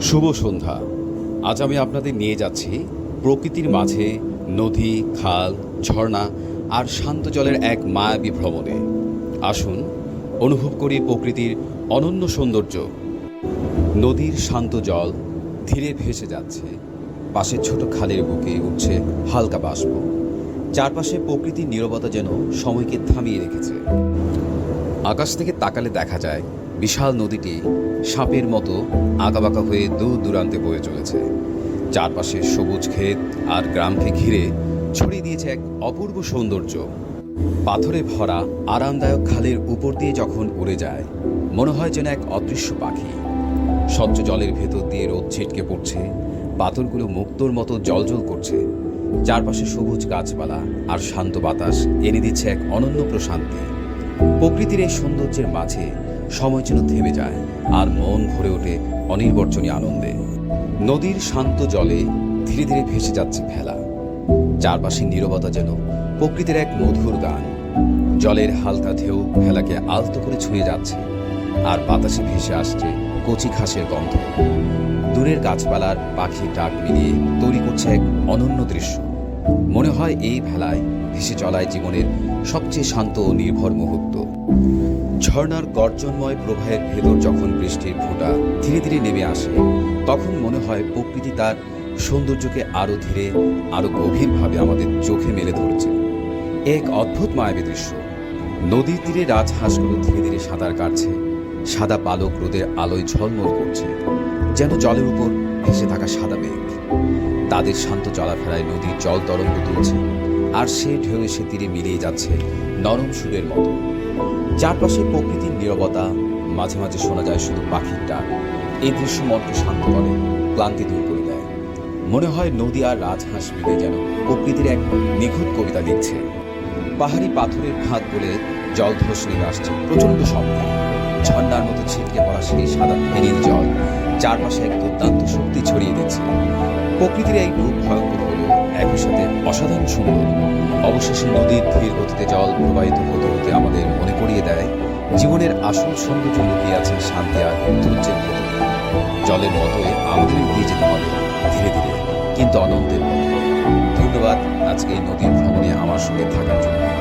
শুভ সন্ধ্যা। আজ আমি আপনাদের নিয়ে যাচ্ছি প্রকৃতির মাঝে নদী, খাল, ঝর্ণা আর শান্ত জলের এক মায়াবী ভ্রমণে। আসুন, অনুভব করি প্রকৃতির অনন্য সৌন্দর্য। নদীর শান্ত জল ধীরে ভেসে যাচ্ছে। পাশে ছোট খালের বুকে উঠছে হালকা বাষ্প। চারপাশে প্রকৃতির নীরবতা যেন সময়কে থামিয়ে রেখেছে। আকাশ থেকে তাকালে দেখা যায় বিশাল নদীটি সাপের মতো আঁকাবাঁকা হয়ে দূর দূরান্তে বয়ে চলেছে। চারপাশে সবুজ ক্ষেত আর গ্রামকে ঘিরে ছড়িয়ে দিয়েছে এক অপূর্ব সৌন্দর্য। পাথরে ভরা আরামদায়ক খালের উপর দিয়ে যখন উড়ে যায়, মনে হয় যেন এক অদৃশ্য পাখি। স্বচ্ছ জলের ভেতর দিয়ে রোদ ছিটকে পড়ছে, পাথরগুলো মুক্তোর মতো জলজল করছে। চারপাশে সবুজ গাছপালা আর শান্ত বাতাস এনে দিচ্ছে এক অনন্য প্রশান্তি। প্রকৃতির এই সৌন্দর্যের মাঝে সময় যেন থেমে যায় আর মন ভরে ওঠে অনির্বচনীয় আনন্দে। নদীর শান্ত জলে ধীরে ধীরে ভেসে যাচ্ছে ভেলা। চারপাশে নীরবতা যেন প্রকৃতির এক মধুর গান। জলের হালকা ঢেউ ভেলাকে আলতো করে ছুঁয়ে যাচ্ছে আর বাতাসে ভেসে আসছে কচি ঘাসের গন্ধ। দূরের গাছপালার পাখি ডাক মিলিয়ে তৈরি করছে এক অনন্য দৃশ্য। মনে হয় এই ভেলায় ভেসে চলায় জীবনের সবচেয়ে শান্ত ও নির্ভর মুহূর্ত। ঝর্ণার গর্জনময় প্রবাহের ভেতর যখন বৃষ্টির ফোঁটা ধীরে ধীরে নেমে আসে, তখন মনে হয় প্রকৃতি তার সৌন্দর্যকে আরও ধীরে, আরও গভীরভাবে আমাদের চোখে মেলে ধরছে। এক অদ্ভুত মায়াবী দৃশ্য। নদীর তীরে রাজহাঁসগুলো ধীরে ধীরে সাঁতার কাটছে। সাদা পালক রোদের আলোয় ঝলমল করছে, যেন জলের উপর ভেসে থাকা সাদা মেঘ। তাদের শান্ত চলাফেরায় নদীর জল তরঙ্গ তুলছে, আর সে ঢেউ এসে তীরে মিলিয়ে যাচ্ছে নরম সুরের মতো। চারপাশে প্রকৃতির নীরবতা মাঝে মাঝে শোনা যায় শুধু পাখির ডাক। এই দৃশ্য মনকে শান্ত করে, ক্লান্তি দূর করে দেয়। মনে হয় নদী আর রাজহাঁস মিলে যেন প্রকৃতির এক নিখুঁত কবিতা লিখছে। পাহাড়ি পাথরের ফাঁদ বলে জল ধস নেমে আসছে প্রচণ্ড শব্দে। ঝর্ণার মতো ছিটকে পড়া সেই সাদা ফেরির জল চারপাশে এক দুর্দান্ত শক্তি ছড়িয়ে দিচ্ছে। প্রকৃতির এই রূপ ভয়ঙ্কর হলেও একই সাথে অসাধারণ সুন্দর। অবশেষে নদীর ধীর গতিতে জল প্রবাহিত হতে হতে আমাদের করিয়ে দেয়, জীবনের আসল সৌন্দর্য লুকিয়ে আছে শান্তি আর ধৈর্যের মতো জলের মতোই আমাদের এগিয়ে যেতে হবে ধীরে ধীরে, কিন্তু অনন্তের মতো ধন্যবাদ আজকে এই নদীর ভ্রমণে আমার সঙ্গে থাকার জন্য।